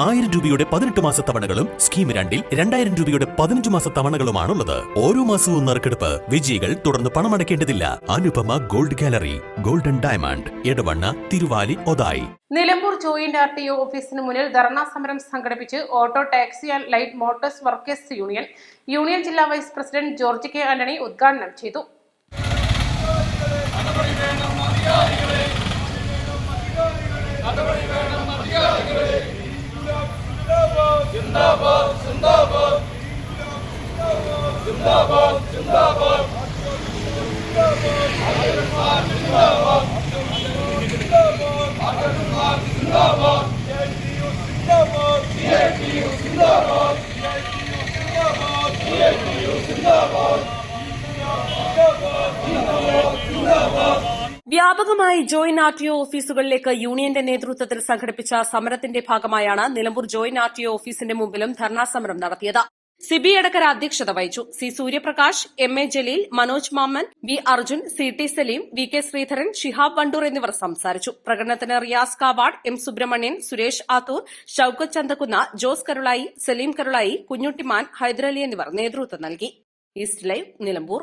ആയിരം രൂപയുടെ പതിനെട്ട് മാസ തവണകളും സ്കീം രണ്ടിൽ രണ്ടായിരം രൂപയുടെ പതിനഞ്ച് മാസ തവണകളുമാണുള്ളത്. ഓരോ മാസവും നറുക്കെടുപ്പ് വിജയികൾ തുടർന്ന് പണമടയ്ക്കേണ്ടതില്ല. Anupama gold gallery golden diamond Edavanna Thiruvali Othayi. Nilambur joint R T O ഓഫീസിന് മുന്നിൽ ധർണാ സമരം സംഘടിപ്പിച്ച് auto taxi and light motors workers union union ജില്ലാ vice president George K Antony ഉദ്ഘാടനം ചെയ്തു. ജിന്ദാബാദ് ജിന്ദാബാദ് ജിന്ദാബാദ് ജിന്ദാബാദ് ജിന്ദാബാദ് ജിന്ദാബാദ് ജിന്ദാബാദ് ജിന്ദാബാദ് വ്യാപകമായി ജോയിന്റ് ആർ ടി ഒ ഓഫീസുകളിലേക്ക് യൂണിയന്റെ നേതൃത്വത്തിൽ സംഘടിപ്പിച്ച സമരത്തിന്റെ ഭാഗമായാണ് Nilambur joint R T O ഓഫീസിന്റെ മുമ്പിലും ധർണാ സമരം നടത്തിയത്. സിബി എടക്കര അധ്യക്ഷത വഹിച്ചു. C Suryaprakash M A Jaleel Manoj Mammen V Arjun C T Saleem V K Sreedharan Shihab Wandoor എന്നിവർ സംസാരിച്ചു. പ്രകടനത്തിന് റിയാസ് കാവാഡ് എം സുബ്രഹ്മണ്യൻ സുരേഷ് ആത്തൂർ ഷൌക്കത്ത് ചന്തക്കുന്ന് ജോസ് കരുളായി സലീം കരുളായി കുഞ്ഞുട്ടിമാൻ ഹൈദരലി എന്നിവർ നേതൃത്വം നൽകി. East live Nilambur.